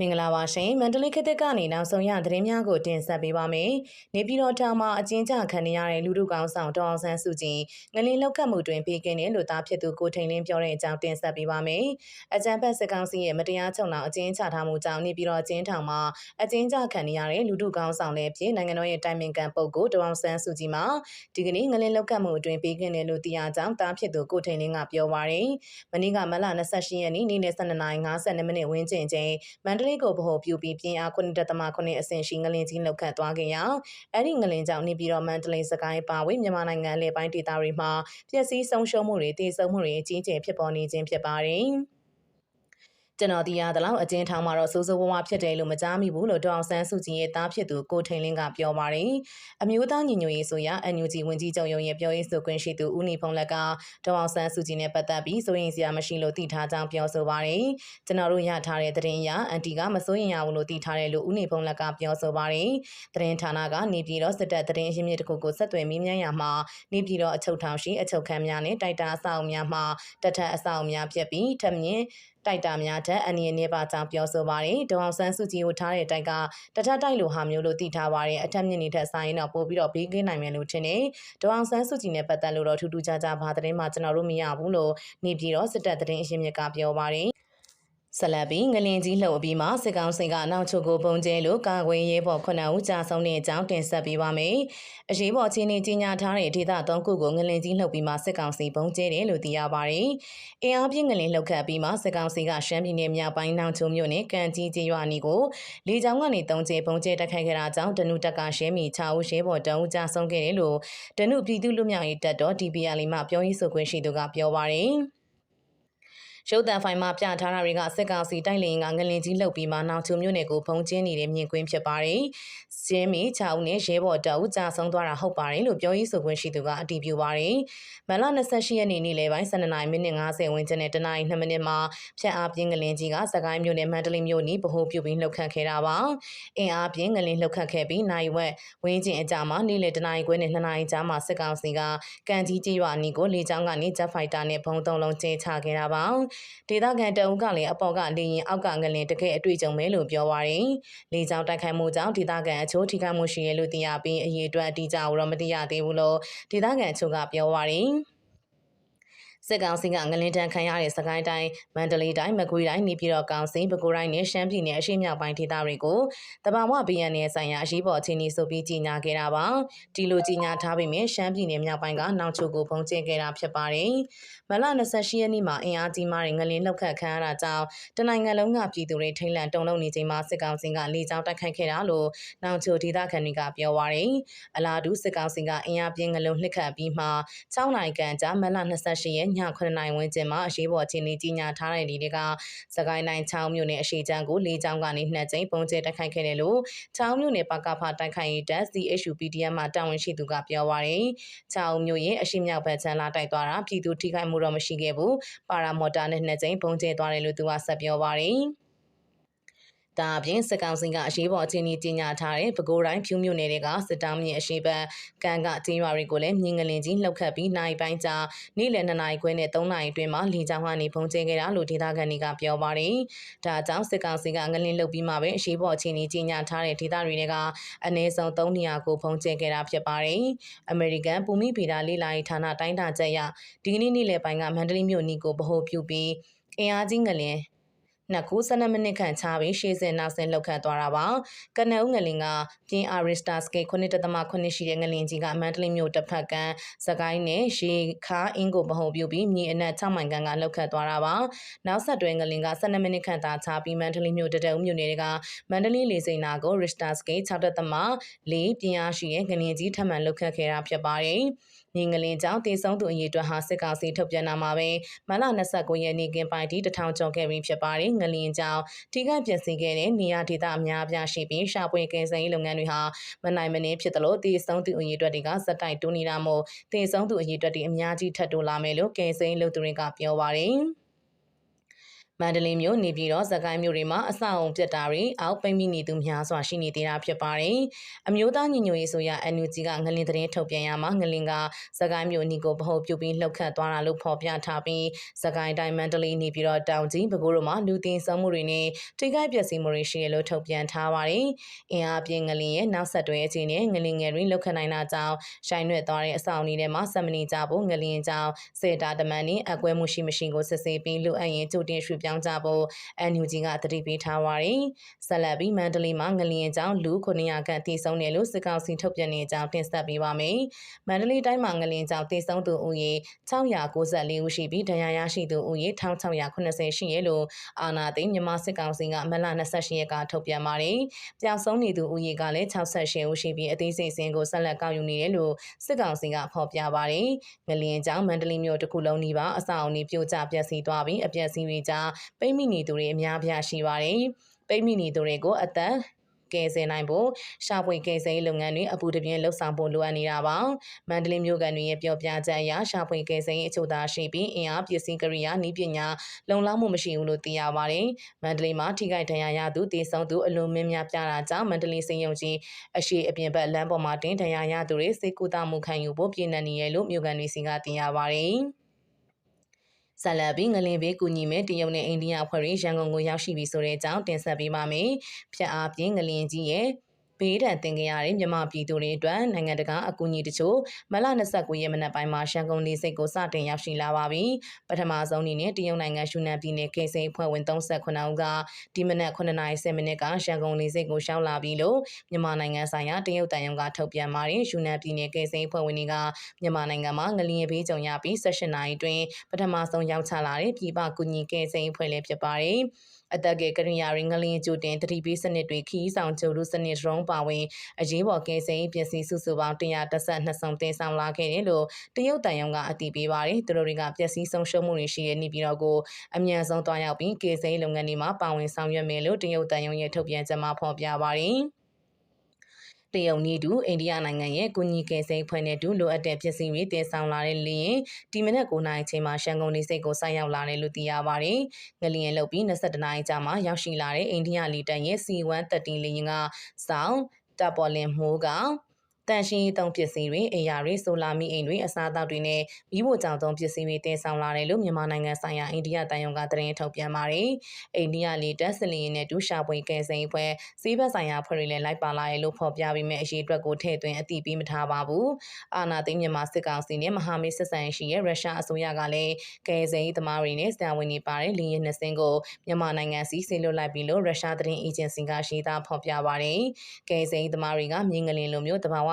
မင်္ဂလာပါရှင်မန္တလေးခေတ်သစ်ကနေနောက်ဆုံးရသတင်းများကိုတင်ဆက်ပေးပါမယ်။နေပြည်တော်ထောင်မှာအကျဉ်းချခံနေရတဲ့လူထုကောင်းဆောင်ဒေါအောင်ဆန်းစုကြည်ငလင်လောက်ခတ်မှုတွင်ပေးကင်းတယ်လို့သားဖြစ်သူကိုထိန်လင်းပြောတဲ့အကြောင်းတင်ဆက်ပေးပါမယ်။အကြံဖက်စစ်ကောင်စီရဲ့မတရားချုပ်နောက်အကျဉ်းချထားမှုကြောင့်နေပြည်တော်အကျဉ်းထောင်မှာအကျဉ်းချခံနေရတဲ့လူထုကောင်းဆောင်လည်းဖြစ်နိုင်ငံတော်ရဲ့တိုင်ပင်ခံပုဂ္ဂိုလ်ဒေါအောင်ဆန်းစုကြည်မှာဒီကနေ့ငလင်လောက်ခတ်မှုအတွင်ပေးကင်းတယ်လို့သိရကြောင်းသားဖြစ်သူကိုထိန်လင်းကပြောပါရယ်။မနေ့ကမလ28ရက်နေ့နေ့လယ်12:52မိနစ်ဝန်းကျင်ချိန်မန္တလေးကိုဗဟိုပြုပြီးပြင်းအား9.9အဆင့်ရှိငလင်ကြီးလောက်ခတ်သွားခဲ့ရာအဲ့ဒီငလင်ကြောင့်နေပြည်တော်မန္တလေးစကိုင်းပါဝေးမြန်မာနိုင်ငံလေပိုင်းဒေသတွေမှာပျက်စီးဆုံးရှုံးမှုတွေတည်ဆုံမှုတွေအကြီးအကျယ်ဖြစ်ပေါ်နေခြင်းဖြစ်ပါတယ်။ ကျွန်တော်တရားသလောက်အကျဉ်းထောင်မှာတော့စိုးစိုးဝါးဝါဖြစ်တယ်လို့မကြားမိဘူးလို့ဒေါအောင်ဆန်းစုကြည်ရဲ့တားဖြစ်သူကိုထိန်လင်းကပြောပါတယ်။အမျိုးသားညီညွတ်ရေးဆိုရ NUG ဝန်ကြီးချုပ်ရုံးရဲ့ပြောရေးဆိုခွင့်ရှိသူဦးနေဖုံးလက်ကဒေါအောင်ဆန်းစုကြည်နဲ့ပတ်သက်ပြီးစိုးရင်စရာမရှိလို့တည်ထားကြောင်းပြောဆိုပါတယ်။ကျွန်တော်တို့ရထားတဲ့သတင်းအရအန်တီကမစိုးရင်ရဘူးလို့တည်ထားတယ်လို့ဦးနေဖုံးလက်ကပြောဆိုပါတယ်။သတင်းဌာနကနေပြည်တော်စစ်တပ်သတင်းအရင်းမြစ်တစ်ခုကိုဆက်သွယ်မိမြန်းရမှာနေပြည်တော်အချုပ်ထောင်ရှိအချုပ်ခန်းများနဲ့တိုက်တာအဆောက်အဦများမှာတထက်အဆောက်အဦများဖြစ်ပြီးထပ်မြင့်တိုက်တာများထက်အနည်းနည်းပါကြောင်းပြောဆိုပါတယ်။ဒေါအောင်ဆန်းစုကြည်ကိုထားတဲ့တိုက်ကတထတိုက်လိုဟာမျိုးလို့သိထားပါတယ်။အထက်မြင့်နေတဲ့ဆိုင်တော့ပို့ပြီးတော့ဘေးကင်းနိုင်မယ်လို့ထင်တယ်။ဒေါအောင်ဆန်းစုကြည်နဲ့ပတ်သက်လို့တော့ထူးထူးခြားခြားဘာသတင်းမှကျွန်တော်တို့မရဘူးလို့နေပြည်တော်စစ်တပ်သတင်းအရင်းမြစ်ကပြောပါတယ်။ ဆလဘီငလင်ကြီးလှုပ်အပြီးမှာစစ်ကောင်စီကနောက်ချုပ်ကိုပုံကျဲလို့ကာကွယ်ရေးဘော်ခုနှစ်ဦးကြာဆုံးတဲ့အကြောင်းတင်ဆက်ပေးပါမယ်။အရေးပေါ်ချင်းနေကြီးညာထားတဲ့ဒေသသုံးခုကိုငလင်ကြီးလှုပ်ပြီးမှစစ်ကောင်စီပုံကျဲတယ်လို့သိရပါတယ်။အင်အားပြင်းငလင်လှုပ်ခတ်ပြီးမှစစ်ကောင်စီကရှမ်းပြည်နယ်မြောက်ပိုင်းနောက်ချုံမြို့နယ်ကန်ကြီးကျေးရွာနီကိုလေကြောင်းကနေတုံးကျဲပုံကျဲတက်ခိုက်ခဲ့တာကြောင့်တနုတက်ကရှဲမီ6ဦးရှဲဘော်တအုပ်ကြာဆုံးခဲ့တယ်လို့တနုပြည်သူလူမျိုးရေးတပ်တော် DPR မှပြောရေးဆိုခွင့်ရှိသူကပြောပါတယ်။ ရုပ်သံဖိုင်မှာပြထားတာတွေကစစ်ကောင်စီတိုက်လေရင်ကငလင်ကြီးလှုပ်ပြီးမှနောက်ချုံမြို့နယ်ကိုဖုံကျင်းနေတဲ့မြင်ကွင်းဖြစ်ပါတယ်။စင်းမီ6ဦးနဲ့ရဲဘော်တအုပ်ကြာဆုံးသွားတာဟုတ်ပါတယ်လို့ပြောရေးဆိုခွင့်ရှိသူကအတည်ပြုပါတယ်။မလ28ရက်နေ့နေ့လယ်ပိုင်း12မိနစ်50ဝန်းကျင်နဲ့တနင်္လာ2မိနစ်မှာဖြတ်အားပြင်းငလင်ကြီးကစကိုင်းမြို့နယ်မန္တလေးမြို့နီးဗဟိုပြုပြီးလှုပ်ခတ်ခဲ့တာပါ။အင်အားပြင်းငလင်လှုပ်ခတ်ခဲ့ပြီးနိုင်ဝက်ဝင်းကျင်အကြမှာနေ့လယ်တနာရီခွဲနဲ့2နာရီကြားမှာစစ်ကောင်စီကကန်ကြီးကျေးရွာနီးကိုလေကြောင်းကနေဂျက်ဖိုက်တာနဲ့ဘုံသုံးလုံးကျင်းချခဲ့တာပါ။ဒေသခံတအုပ်ကလည်းအပေါ်ကလေရင်အောက်ကငလင်တကယ်အတွေ့အကြုံပဲလို့ပြောပါရယ်လေကြောင်းတိုက်ခိုက်မှုကြောင့်ဒေသခံအချို့ထိခိုက်မှုရှိရလို့သိရပြီးအရေးအတွက်အတိအကျတော့မသိရသေးဘူးလို့ဒေသခံအချို့ကပြောပါရယ် စစ်ကောင်စီကငလင်တန်းခံရတဲ့စကိုင်းတိုင်းမန္တလေးတိုင်းမကွေးတိုင်းနေပြည်တော်ကောင်စီပဲခူးတိုင်းနဲ့ရှမ်းပြည်နယ်အရှေ့မြောက်ပိုင်းဒေသတွေကိုတဘာဝဘီယန်နယ်ဆိုင်ရာအရေးပေါ်အခြေအနေဆိုပြီးကြီးညာခဲ့တာပါဒီလိုကြီးညာထားပေမဲ့ရှမ်းပြည်နယ်မြောက်ပိုင်းကနောက်ချုပ်ကိုပုံကျင်းခဲ့တာဖြစ်ပါတယ်မလ28ရက်နေ့မှာအင်အားကြီးမားတဲ့ငလင်လှုပ်ခတ်ခံရတာကြောင့်တနိုင်ငံလုံးကပြည်သူတွေထိတ်လန့်တုန်လှုပ်နေချိန်မှာစစ်ကောင်စီကလေကြောင်းတိုက်ခိုက်ခဲ့တာလို့နောက်ချုပ်ဒေသခံတွေကပြောပါတယ်အလားတူစစ်ကောင်စီကအင်အားပြင်းငလုံးလှစ်ခတ်ပြီးမှ6နိုင်ကန်ကြာမလ28ရက်ည9နိုင်ဝန်းကျင်မှာအရေးပေါ်အခြေအနေကြီးညာထားတဲ့ဒီတွေကစကိုင်းတိုင်း6မြို့နယ်အရှိချမ်းကိုလေးချောင်းကနေနှစ်ကြိမ်ပုံကျဲတိုက်ခိုက်ခဲ့တယ်လို့6မြို့နယ်ပကဖတိုက်ခိုက်ရေးတပ် CHUPDM မှာတာဝန်ရှိသူကပြောပါရယ်6မြို့ရဲ့အရှိမြောက်ဘက်ချမ်းလာတိုက်သွားတာပြည်သူထိခိုက်မှုတော့မရှိခဲ့ဘူးပါရာမော်တာနဲ့နှစ်ကြိမ်ပုံကျဲသွားတယ်လို့သူကဆက်ပြောပါရယ် ဒါအပြင်စစ်ကောင်စီကအရေးပေါ်အခြေအနေကြီးညာထားတဲ့ပဲခူးတိုင်းဖြူမြို့နယ်တွေကစစ်တောင်းမြေအရှိဘက်ကန်ကကျင်းရွာတွေကိုလည်းမြင်းငလင်ကြီးလှုပ်ခတ်ပြီးနိုင်ပိုင်းကြာနေ့လယ်2နာရီခွဲနဲ့3နာရီအတွင်းမှာလေကြောင်းကနေဖုံးကျဲခဲ့တာလို့ဒေသခံတွေကပြောပါတယ်။ဒါကြောင့်စစ်ကောင်စီကငလင်လှုပ်ပြီးမှပဲအရေးပေါ်အခြေအနေကြီးညာထားတဲ့ဒေသတွေကအနည်းဆုံး3နေရာကိုဖုံးကျဲခဲ့တာဖြစ်ပါတယ်။အမေရိကန်ဘူမိဗီဒါလေးလာရေးဌာနတိုင်းတာချက်အရဒီကနေ့နေ့လယ်ပိုင်းကမန္တလေးမြို့နီကိုဗဟိုပြုပြီးအင်အားကြီးငလင် နှစ်ခု12မိနစ်ခန့်ချပြီးရှေ့စင်နောက်စင်လောက်ခတ်သွားတာပါကနအုံငလင်ကပြင်းအာရစ်တာစကေ9.8ရှိတဲ့ငလင်ကြီးကမန္တလေးမြို့တစ်ဖက်ကမ်းစကိုင်းနဲ့ရေခါအင်းကိုမဟုတ်ပြုပြီးမြေအနက်6မိုင်ခန့်ကလောက်ခတ်သွားတာပါနောက်ဆက်တွဲငလင်က12မိနစ်ခန့်သာချပြီးမန္တလေးမြို့တတုံမြို့နယ်ကမန္တလေးလေစိန်နာကိုရစ်တာစကေ6.4ပြင်းအားရှိတဲ့ငလင်ကြီးထပ်မံလောက်ခတ်ခဲ့တာဖြစ်ပါတယ်ညီငလင်ကြောင့်တေဆုံးသူအရေအတွက်ဟာစစ်ကောင်စီထုတ်ပြန်တာမှာပဲမလ29ရက်နေ့ကင်းပိုင်းထိတထောင်ကျော်ခဲ့ပြီးဖြစ်ပါတယ်ငလင်ကြောင့်ထိခိုက်ပျက်စီးခဲ့တဲ့နေရာဒေသအများအပြားရှိပြီးရှာဖွေကယ်ဆယ်ရေးလုပ်ငန်းတွေဟာမနိုင်မနှင်းဖြစ်တယ်လို့တေဆုံးသူအရေအတွက်တွေကစက်တိုက်တိုးနေတာမို့တေဆုံးသူအရေအတွက်တွေအများကြီးထပ်တိုးလာမယ်လို့ကယ်ဆယ်ရေးလုပ်သူတွေကပြောပါတယ် မန္တလေးမြို့နေပြည်တော်စကိုင်းမြို့တွေမှာအဆောက်အုံပြတ်တာတွေအောက်ပိတ်မိနေသူများစွာရှိနေသေးတာဖြစ်ပါတယ်။အမျိုးသားညီညွတ်ရေးဆိုရ NUG ကငလင်သတင်းထုတ်ပြန်ရမှာငလင်ကစကိုင်းမြို့နီကိုဗဟုပြုပြီးလှုပ်ခတ်သွားတာလို့ဖော်ပြထားပြီးစကိုင်းတိုင်းမန္တလေးနေပြည်တော်တောင်ကြီးပဲခူးတို့မှာလူတင်ဆောင်မှုတွေနဲ့ထိခိုက်ပျက်စီးမှုတွေရှိတယ်လို့ထုတ်ပြန်ထားပါတယ်။အင်အားပြင်းငလင်ရဲ့နောက်ဆက်တွဲအခြေအနေငလင်ငယ်တွေလှုပ်ခတ်နိုင်တာကြောင့်ရှိုင်းရွက်သွားတဲ့အဆောင်အနီးထဲမှာဆက်မနေကြဖို့ငလင်ကြောင့်စေတာတမန်နဲ့အကွဲမှုရှိမရှိကိုစစ်ဆေးပြီးလူအပ်ရင်ကြိုတင်ရွှေ့ပြောင်းကြဖို့ NUG ကတတိပေးထားပါတယ်။ဆက်လက်ပြီးမန္တလေးမှာငလျင်ကြောင့်လူ900ခန့်တည်ဆုံတယ်လို့စစ်ကောင်စီထုတ်ပြန်နေကြောင်းတင်ဆက်ပေးပါမယ်။မန္တလေးတိုင်းမှာငလျင်ကြောင့်တည်ဆုံသူဦးရေ694ဦးရှိပြီးဒဏ်ရာရရှိသူဦးရေ1680ရှိရလို့အာနာသိန်းမြန်မာစစ်ကောင်စီကမလ28ရက်ကထုတ်ပြန်ပါတယ်။ပြောင်ဆုံးနေသူဦးရေကလည်း68ဦးရှိပြီးအသေးစိတ်စင်းကိုဆက်လက်ကောက်ယူနေတယ်လို့စစ်ကောင်စီကဖော်ပြပါတယ်။ငလျင်ကြောင့်မန္တလေးမြို့တစ်ခုလုံးနီးပါးအဆောက်အုံတွေပြိုကျပျက်စီးသွားပြီးအပျက်စီးတွေကြားပိတ်မိနေသူတွေအများပြားရှိပါတယ်။ပိတ်မိနေသူတွေကိုအသက်ကယ်ဆယ်နိုင်ဖို့ရှာဖွေကယ်ဆယ်ရေးလုပ်ငန်းတွေအပူတပြင်းလှုပ်ဆောင်ဖို့လိုအပ်နေတာပါမန္တလေးမြို့ကန်တွေရဲ့ပြောပြချက်အရရှာဖွေကယ်ဆယ်ရေးအချို့သာရှိပြီးအင်အားပစ္စည်းကရိယာနည်းပညာလုံလောက်မှုမရှိဘူးလို့သိရပါတယ်မန္တလေးမှာထိခိုက်ဒဏ်ရာရသူတည်ဆုံသူအလွန်မင်းများပြတာကြောင့်မန္တလေးစိန်ယုံကြီးအရှိအပြင်ဘက်လမ်းပေါ်မှာတင်ဒဏ်ရာရသူတွေစိတ်ကူးတမှုခံယူဖို့ပြည်내နေရလို့မြို့ကန်တွေစီကသိရပါတယ် ဆလဘီငလင်ဘေးကူညီမဲ့တရုတ်နဲ့အိန္ဒိယအဖွဲ့တွေရန်ကုန်ကိုရောက်ရှိပြီဆိုတဲ့အကြောင်းတင်ဆက်ပေးပါမယ်။ဖြတ်အားဖြင့်ငလင်ကြီးရဲ့ ဘေးဒဏ်သင်ကြရတဲ့မြန်မာပြည်သူတွေအတွက်နိုင်ငံတကာအကူအညီတချို့မလ29ရက်မနက်ပိုင်းမှာရှန်ကုန်လေးစိတ်ကိုစတင်ရောက်ရှိလာပါပြီ။ပထမဆုံးအနေနဲ့တရုတ်နိုင်ငံယူနန်ပြည်နယ်ကေစိန်ဖွဲ့ဝင်38ဦးကဒီမနက်9:10မိနစ်ကရှန်ကုန်လေးစိတ်ကိုရှောင်းလာပြီလို့မြန်မာနိုင်ငံဆိုင်ရာတရုတ်တန်ယုံကထုတ်ပြန်ပါတယ်။ယူနန်ပြည်နယ်ကေစိန်ဖွဲ့ဝင်တွေကမြန်မာနိုင်ငံမှာငလျင်ဘေးကြုံရပြီး18နာရီတွင်ပထမဆုံးရောက်ချလာတဲ့ပြည်ပကူညီကေစိန်ဖွဲ့လေးဖြစ်ပါတယ်။ အသက်ကကရိယာရင်းငလင်းကျိုတင်တတိပေးစနစ်တွေခီးဆောင်ကျုပ်တို့စနစ်ဒရုန်းပါဝင်အရေးပေါ်ကင်းစိန်ပစ္စည်းစုစုပေါင်း132ဆောင်တင်ဆောင်လာခဲ့တယ်လို့တရုတ်တန်ယုံကအတည်ပြုပါတယ်သူတို့တွေကပစ္စည်းဆုံးရှုံးမှုတွေရှိတဲ့နေပြည်တော်ကိုအမြန်ဆုံးတွားရောက်ပြီးကင်းစိန်လုပ်ငန်းတွေမှာပါဝင်ဆောင်ရွက်မယ်လို့တရုတ်တန်ယုံရဲ့ထုတ်ပြန်ချက်မှာဖော်ပြပါတယ် တရုတ်နီးတူအိန္ဒိယနိုင်ငံရဲ့ကုညီကယ်ဆယ်ဖွဲ့နဲ့တူလိုအပ်တဲ့ပစ္စည်းတွေတင်ဆောင်လာတဲ့လင်းဒီမနက်9နာရီချိန်မှာရှန်ကုန်နေစိတ်ကိုဆိုက်ရောက်လာတယ်လို့သိရပါတယ်။ငလျင်လုတ်ပြီး22နာရီကြာမှရောက်ရှိလာတဲ့အိန္ဒိယလီတန်ရဲ့ C130 လင်းကစောင်းတပ်ပေါ်လင်မိုးက တန်ရှင်းသုံးပစ္စည်းတွေအရာတွေဆိုလာမီအိမ်တွေအစားအသောက်တွေနဲ့မိဖို့ကြောင့်သုံးပစ္စည်းတွေတင်ဆောင်လာတယ်လို့မြန်မာနိုင်ငံဆိုင်ရာအိန္ဒိယတန်ယုံကသတင်းထုတ်ပြန်ပါတယ်။အိန္ဒိယလေတပ်စလီရင်နဲ့တူရှာပွေကယ်ဆယ်ဖွဲ့စီးဘက်ဆိုင်ရာဖွဲ့တွေလည်းလိုက်ပါလာတယ်လို့ဖော်ပြပြီးမြဲအရေးအတွက်ကိုထည့်သွင်းအသိပေးမထားပါဘူး။အာနာသိန်းမြန်မာစစ်ကောင်စီနဲ့မဟာမိတ်ဆက်ဆံရှိရဲ့ရုရှားအစိုးရကလည်းကယ်ဆယ်ရေးသမားတွေနဲ့စတာဝန်တွေပါတဲ့လေယာဉ်နှစ်စင်းကိုမြန်မာနိုင်ငံစီဆေးလွတ်လိုက်ပြီလို့ရုရှားသတင်းအေဂျင်စီကရှင်းသားဖော်ပြပါတယ်။ကယ်ဆယ်ရေးသမားတွေကမြင်းငလင်လိုမျိုးတဘာဝ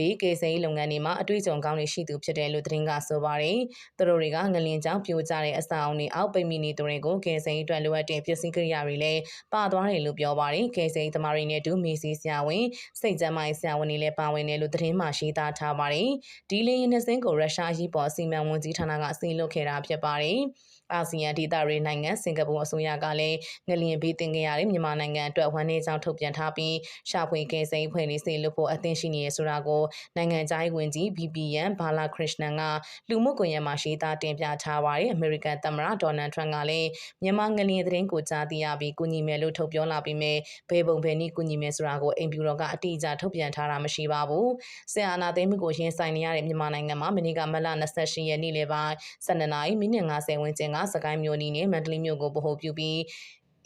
ဘေးကေစိန်လုပ်ငန်းတွေမှာအတွေ့အကြုံကောင်းတွေရှိသူဖြစ်တယ်လို့သတင်းကဆိုပါတယ်။သူတို့တွေကငလင်ကြောင့်ပြိုကျတဲ့အဆောက်အုံတွေအောက်ပိတ်မိနေသူတွေကိုကေစိန်အတွက်လိုအပ်တဲ့ပစ္စည်းကိရိယာတွေလည်းပါသွားတယ်လို့ပြောပါတယ်။ကေစိန်သမားတွေနဲ့တူမေစီဆရာဝန်စိတ်ကြမ်းမိုင်းဆရာဝန်တွေလည်းပါဝင်တယ်လို့သတင်းမှရှိသားထားပါတယ်။ဒီလေရင်နှစင်းကိုရုရှားရေးပေါ်စီမံဝန်ကြီးဌာနကစီလွတ်ခဲ့တာဖြစ်ပါတယ်။ အာဆီယံဒေသတွေနိုင်ငံစင်ကာပူအစိုးရကလည်းငလျင်ဘေးတင်ခဲ့ရတဲ့မြန်မာနိုင်ငံအတွက်ဝန်နေဆောင်ထုတ်ပြန်ထားပြီးရှာဖွေကယ်ဆယ်ရေးဖွဲ့လေးစေလွတ်ဖို့အသင့်ရှိနေရဆိုတာကိုနိုင်ငံခြားရေးဝန်ကြီး BBN ဘာလာခရစ်နန်ကလူမှုကွန်ရက်မှာရှင်းသားတင်ပြထားပါတယ်အမေရိကန်သမ္မတဒေါ်နယ်ထရန့်ကလည်းမြန်မာငလျင်သတင်းကိုကြားသိရပြီးကုညီမယ်လို့ထုတ်ပြောလာပြီးမြဲဘယ်ပုံဘယ်နည်းကုညီမယ်ဆိုတာကိုအိမ်ဖြူတော်ကအတိအကျထုတ်ပြန်ထားတာမရှိပါဘူးဆင်အာနာသိမ်းမှုကိုရင်ဆိုင်နေရတဲ့မြန်မာနိုင်ငံမှာမနေ့ကမလ28ရက်နေ့လယ်ပိုင်း12နာရီမိနစ်50ဝန်းကျင်ကစကိုင်းမြို့နီးနဲ့မန္တလေးမြို့ကိုဗဟိုပြုပြီး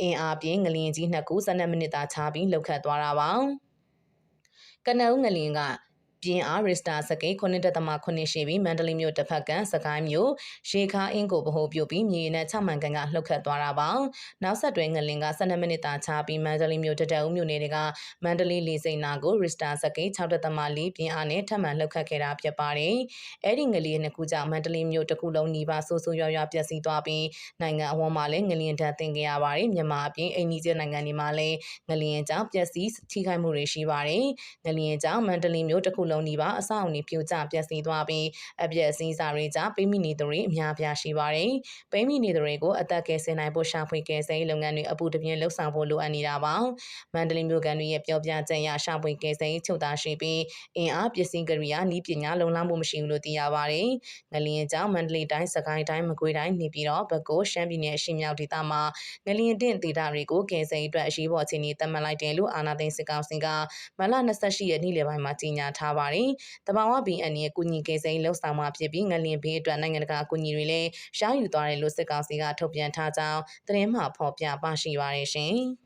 အင်အားပြင်းငလျင်ကြီးနှစ်ခု12မိနစ်သာခြားပြီးလှုပ်ခတ်သွားတာပါကနအုံးငလျင်က ပြင်းအားရစ်စတာစကိတ်9.8ရှိပြီးမန္တလေးမြို့တစ်ဖက်ကစကိုင်းမြို့ရေခါအင်းကိုဗဟိုပြုပြီးမြေနဲ့6မှန်ကန်ကလှုပ်ခတ်သွားတာပါနောက်ဆက်တွဲငလင်က12မိနစ်တာခြားပြီးမန္တလေးမြို့တတအုပ်မြို့နယ်တွေကမန္တလေးလေစိန်နာကိုရစ်စတာစကိတ်6.4ပြင်းအားနဲ့ထပ်မံလှုပ်ခတ်ခဲ့တာဖြစ်ပါတယ်အဲ့ဒီငလျင်နှစ်ခုကြောင့်မန္တလေးမြို့တစ်ခုလုံးနီးပါးဆိုးဆိုးရွားရွားပျက်စီးသွားပြီးနိုင်ငံအဝန်းမှာလည်းငလျင်ဓာတ်သင်ခဲ့ရပါတယ်မြန်မာအပြင်အိန္ဒိယနိုင်ငံတွေမှာလည်းငလျင်ကြောင့်ပျက်စီးထိခိုက်မှုတွေရှိပါတယ်ငလျင်ကြောင့်မန္တလေးမြို့တစ်ခုလုံးလုံးနီးပါးအဆောက်အုံတွေပြိုကျပျက်စီးသွားပြီးအပျက်အစီးစာတွေကြောင့်ပိမိနေသူတွေအများအပြားရှိပါတယ်။ပိမိနေသူတွေကိုအသက်ကယ်ဆယ်နိုင်ဖို့ရှာဖွေကယ်ဆယ်ရေးလုပ်ငန်းတွေအပူတပြင်းလှုပ်ဆောင်ဖို့လိုအပ်နေတာပါ။မန္တလေးမြို့ကန်တွေရဲ့ပြောပြချက်အရရှာဖွေကယ်ဆယ်ရေးချုပ်သားရှိပြီးအင်အားပစ္စည်းကရိယာဤပညာလုံလောက်မှုမရှိဘူးလို့သိရပါတယ်။ငလျင်ကြောင့်မန္တလေးတိုင်းစကိုင်းတိုင်းမကွေးတိုင်းနေပြည်တော်ပဲခူးရှမ်းပြည်နယ်အရှေ့မြောက်ဒေသမှာငလျင်တင့်ဒေသတွေကိုကယ်ဆယ်ရေးအတွက်အရေးပေါ်အခြေအနေသတ်မှတ်လိုက်တယ်လို့အာဏာသိမ်းစစ်ကောင်စီကမလ28ရက်နေ့လယ်ပိုင်းမှာကြေညာထားပါတယ်။တဘာဝဘီအန်ရဲ့ကုညီကယ်ဆယ်ရေးလှုပ်ဆောင်မှာဖြစ်ပြီးငလျင်ဘေးအတွက်နိုင်ငံတကာအကူအညီတွေလည်းရယူသွားတယ်လို့စစ်ကောင်စီကထုတ်ပြန်ထားကြောင်းသတင်းမှဖော်ပြပါရှိပါတယ်ရှင်။